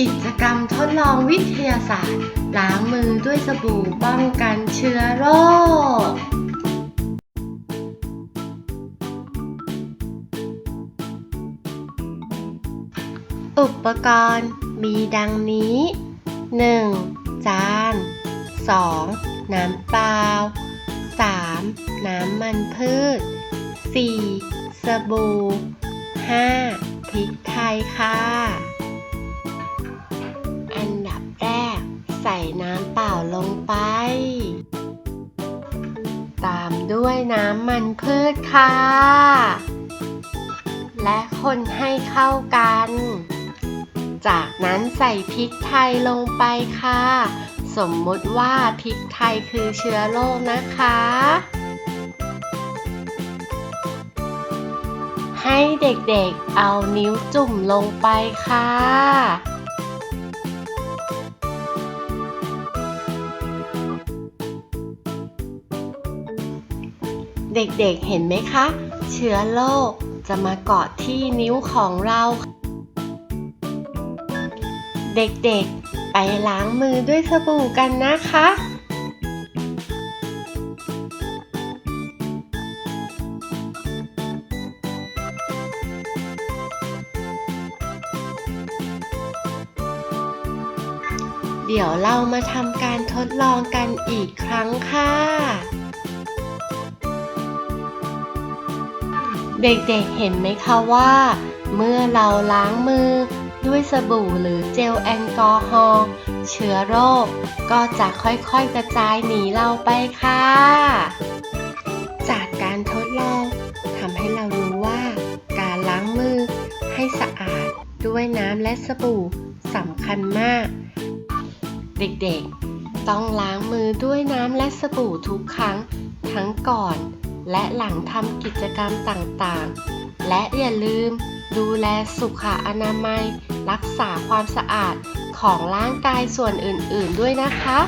กิจกรรมทดลองวิทยาศาสตร์ ล้างมือด้วยสบู่ป้องกันเชื้อโรคอุปกรณ์มีดังนี้ 1. จาน 2. น้ำเปล่า 3. น้ำมันพืช 4. สบู่ 5. พริกไทยค่ะ ด้วยน้ำมันพืชค่ะ และคนให้เข้ากัน จากนั้นใส่พริกไทยลงไปค่ะ สมมติว่าพริกไทยคือเชื้อโรคนะคะ ให้เด็กๆเอานิ้วจุ่มลงไปค่ะ เด็กๆเห็นไหมคะ เชื้อโรคจะมาเกาะที่นิ้วของเรา เด็กๆไปล้างมือด้วยสบู่กันนะคะเดี๋ยวเรามาทำการทดลองกันอีกครั้งค่ะ เด็กๆเห็นไหมคะว่า เมื่อเราล้างมือด้วยสบู่หรือเจลแอลกอฮอล์เชื้อโรค ก็จะค่อยๆกระจายหนีเราไปค่ะ จากการทดลองทำให้เรารู้ว่า การล้างมือให้สะอาดด้วยน้ำและสบู่สำคัญมาก เด็กๆ ต้องล้างมือด้วยน้ำและสบู่ทุกครั้ง ทั้งก่อน และหลังทำกิจกรรมต่างๆ และอย่าลืมดูแลสุขอนามัย รักษาความสะอาดของร่างกายส่วนอื่นๆด้วยนะคะ